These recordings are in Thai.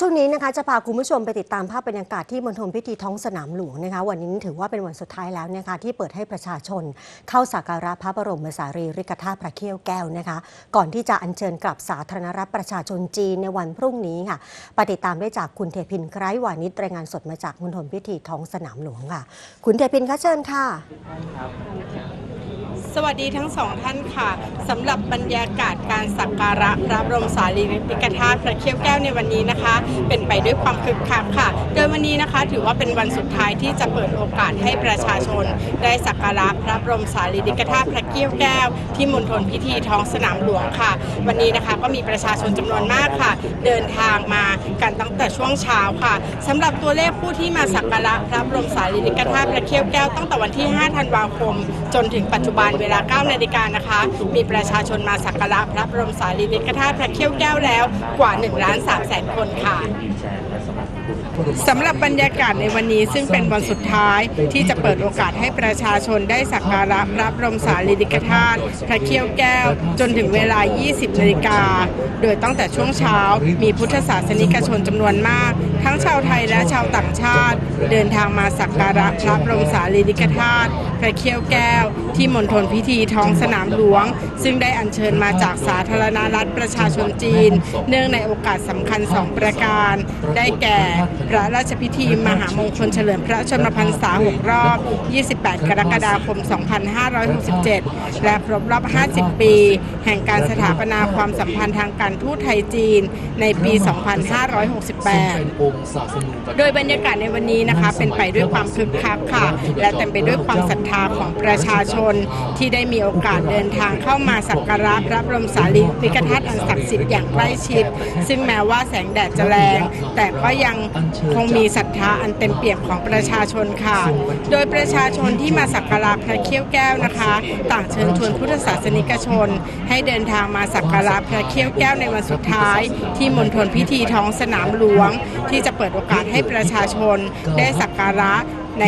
ช่วงนี้นะคะจะพาคุณผู้ชมไปติดตามภาพบรรยากาศที่มณฑลพิธีท้องสนามหลวงนะคะ วันนี้ถือว่าเป็นวันสุดท้ายแล้วนะคะที่เปิดให้ประชาชน เข้าสักการะพระบรมสารีริกธาตุพระเขี้ยวแก้วนะคะ ก่อนที่จะอัญเชิญกลับสาธารณรัฐประชาชนจีนในวันพรุ่งนี้ค่ะปติดตามได้จากคุณเทพินไกรวานิชรายงานสดมาจากมณฑลพิธีท้องสนามหลวงค่ะ คุณเทพินคะเชิญค่ะ สวัสดีทั้งสองท่านค่ะสำหรับบรรยากาศการสักการะพระบรมสารีริกธาตุพระเขี้ยวแก้วในวันนี้นะคะ เป็นไปด้วยความคึกคักค่ะ โดยวันนี้นะคะ ถือว่าเป็นวันสุดท้ายที่จะเปิดโอกาสให้ประชาชน ได้สักการะพระบรมสารีริกธาตุพระเขี้ยวแก้ว ที่มณฑลพิธีท้องสนามหลวงค่ะ วันนี้นะคะก็มีประชาชนจำนวนมากค่ะ เดินทางมากันตั้งแต่ช่วงเช้าค่ะสำหรับตัวเลขผู้ที่มาสักการะพระบรมสารีริกธาตุพระเขี้ยวแก้วตั้งแต่วันที่ 5 ธันวาคม จนถึงปัจจุบันเวลา 9 นาฬิกานะคะ มีประชาชนมาสักการะพระบรมสารีริกธาตุพระเขี้ยวแก้วแล้วกว่า 1 ล้าน3แสนคนค่ะสำหรับบรรยากาศในวันนี้ซึ่งเป็นวันสุดท้ายที่จะเปิดโอกาสให้ประชาชนได้สักการะพระบรมสารีริกธาตุพระเขี้ยวแก้ว จนถึงเวลา 20 นาฬิกา โดยตั้งแต่ช่วงเช้า มีพุทธศาสนิกชนจำนวนมาก ทั้งชาวไทยและชาวต่างชาติ เดินทางมาสักการะพระบรมสารีริกธาตุพระเขี้ยวแก้ว ที่มณฑลพิธีท้องสนามหลวง ซึ่งได้อัญเชิญมาจากสาธารณรัฐประชาชนจีน เนื่องในโอกาสสำคัญสองประการ ได้แก่พระราชพิธีมหามงคลเฉลิมพระชนมพรรษา 6 รอบ 28 กรกฎาคม 2567 และครบรอบ 50 ปี แห่งการสถาปนาความสัมพันธ์ทางการทูตไทยจีนในปี 2568 โดยบรรยากาศในวันนี้นะคะ เป็นไปด้วยความคึกคักค่ะ และเต็มไปด้วยความศรัทธาของประชาชนที่ได้มีโอกาสเดินทางเข้ามาสักการะพระบรมสารีริกธาตุอันศักดิ์สิทธิ์อย่างใกล้ชิด ซึ่งแม้ว่าแสงแดดจะแรง แต่ก็ยังคงมีศรัทธาอันเต็มเปี่ยมของประชาชนค่ะ โดยประชาชนที่มาสักการะพระเขี้ยวแก้วนะคะ ต่างเชิญชวนพุทธศาสนิกชน ให้เดินทางมาสักการะพระเขี้ยวแก้วในวันสุดท้าย ที่มณฑลพิธีท้องสนามหลวง ที่จะเปิดโอกาสให้ประชาชนได้สักการะ ใน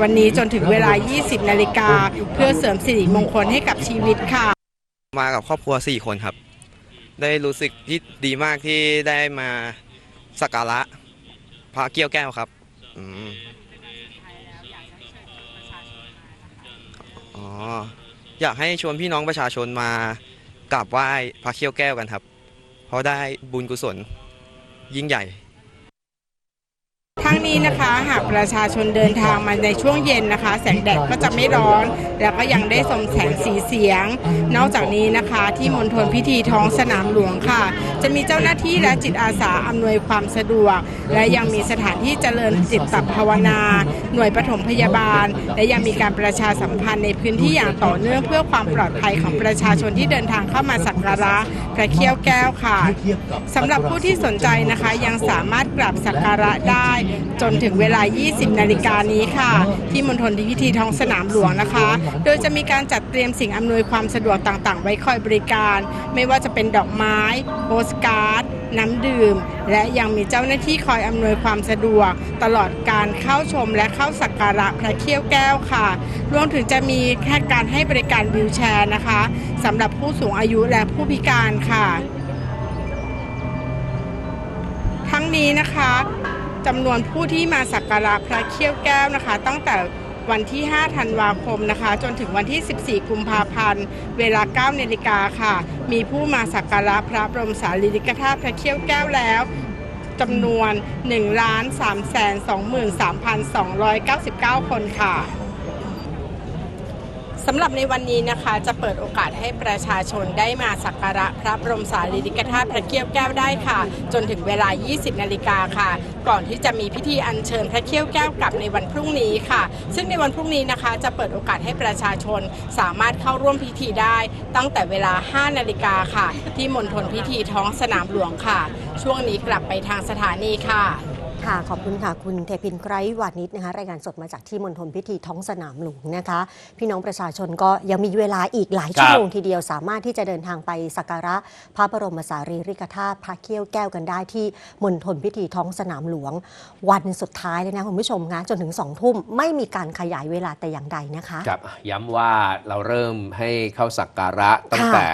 วันนี้จนถึงเวลา 20 นาฬิกา เพื่อเสริมสิริมงคลให้กับชีวิตค่ะ มากับครอบครัว 4 คนครับ ได้รู้สึกที่ดีมากที่ได้มาสักการะพระเกี้ยวแก้วครับอืมอ๋ออยากให้ชวนพี่น้องประชาชนมากราบไหว้พระเขี้ยวแก้วกันครับ เพราะได้บุญกุศลยิ่งใหญ่ ทั้งนี้นะคะหากประชาชนเดินทางมาในช่วงเย็นนะคะ แสงแดดก็จะไม่ร้อน แล้วก็ยังได้ชมแสงสีเสียง นอกจากนี้นะคะที่มณฑลพิธีท้องสนามหลวงค่ะ จะมีเจ้าหน้าที่และจิตอาสาอำนวยความสะดวก และยังมีสถานที่เจริญจิตตภาวนา หน่วยปฐมพยาบาล และยังมีการประชาสัมพันธ์ในพื้นที่อย่างต่อเนื่องเพื่อความปลอดภัยของประชาชนที่เดินทางเข้ามาสักการะพระเขี้ยวแก้วค่ะสำหรับผู้ที่สนใจนะคะยังสามารถกราบสักการะได้จนถึงเวลา 20 นาฬิกานี้ค่ะ ที่มณฑลพิธีท้องสนามหลวงนะคะ โดยจะมีการจัดเตรียมสิ่งอำนวยความสะดวกต่างๆ ไว้คอยบริการ ไม่ว่าจะเป็นดอกไม้โปสการ์ดน้ำดื่ม และยังมีเจ้าหน้าที่คอยอำนวยความสะดวก ตลอดการเข้าชมและเข้าสักการะพระเขี้ยวแก้วค่ะ รวมถึงจะมีแค่การให้บริการวิวแชร์นะคะสำหรับผู้สูงอายุและผู้พิการค่ะ ทั้งนี้นะคะ จำนวนผู้ที่มาสักการะพระเขี้ยวแก้วนะคะ ตั้งแต่วันที่ 5 ธันวาคมนะคะ จนถึงวันที่ 14 กุมภาพันธ์ เวลา 9นาฬิกาค่ะ มีผู้มาสักการะพระบรมสารีริกธาตุพระเขี้ยวแก้วแล้วจำนวน 1 3 2 3 2 9 9 คนค่ะ สำหรับในวันนี้นะคะจะเปิดโอกาสให้ประชาชนได้มาสักการะพระบรมสารีริกธาตุพระเกี้ยวแก้วได้ค่ะ จนถึงเวลา 20 นาฬิกาค่ะ ก่อนที่จะมีพิธีอัญเชิญพระเขี้ยวแก้วกลับในวันพรุ่งนี้ค่ะ ซึ่งในวันพรุ่งนี้นะคะ จะเปิดโอกาสให้ประชาชนสามารถเข้าร่วมพิธีได้ ตั้งแต่เวลา 5 นาฬิกาค่ะ ที่มณฑลพิธีท้องสนามหลวงค่ะ ช่วงนี้กลับไปทางสถานีค่ะ ค่ะ ขอบคุณค่ะ คุณเทพินไกรวานิชนะคะ รายงานสดมาจากที่มณฑลพิธีท้องสนามหลวงนะคะ พี่น้องประชาชนก็ยังมีเวลาอีกหลายชั่วโมงทีเดียวสามารถที่จะเดินทางไปสักการะพระบรมสารีริกธาตุพระเขี้ยวแก้วกันได้ที่มณฑลพิธีท้องสนามหลวง วันสุดท้ายเลยนะคุณผู้ชมนะจนถึงสองทุ่มไม่มีการขยายเวลาแต่อย่างใดนะคะครับย้ำว่าเราเริ่มให้เข้าสักการะตั้งแต่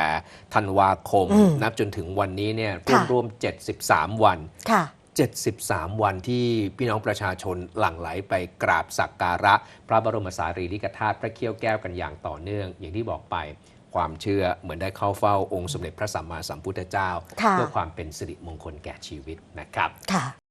ธันวาคมอืมนับจนถึงวันนี้เนี่ยค่ะรวมๆ73 วันค่ะ 73 วันที่พี่น้องประชาชนหลั่งไหลไปกราบสักการะ พระบรมสารีริกธาตุพระเขี้ยวแก้วกันอย่างต่อเนื่อง อย่างที่บอกไปความเชื่อเหมือนได้เข้าเฝ้าองค์สมเด็จพระสัมมาสัมพุทธเจ้าค่ะเพื่อความเป็นสิริมงคลแก่ชีวิตนะครับค่ะ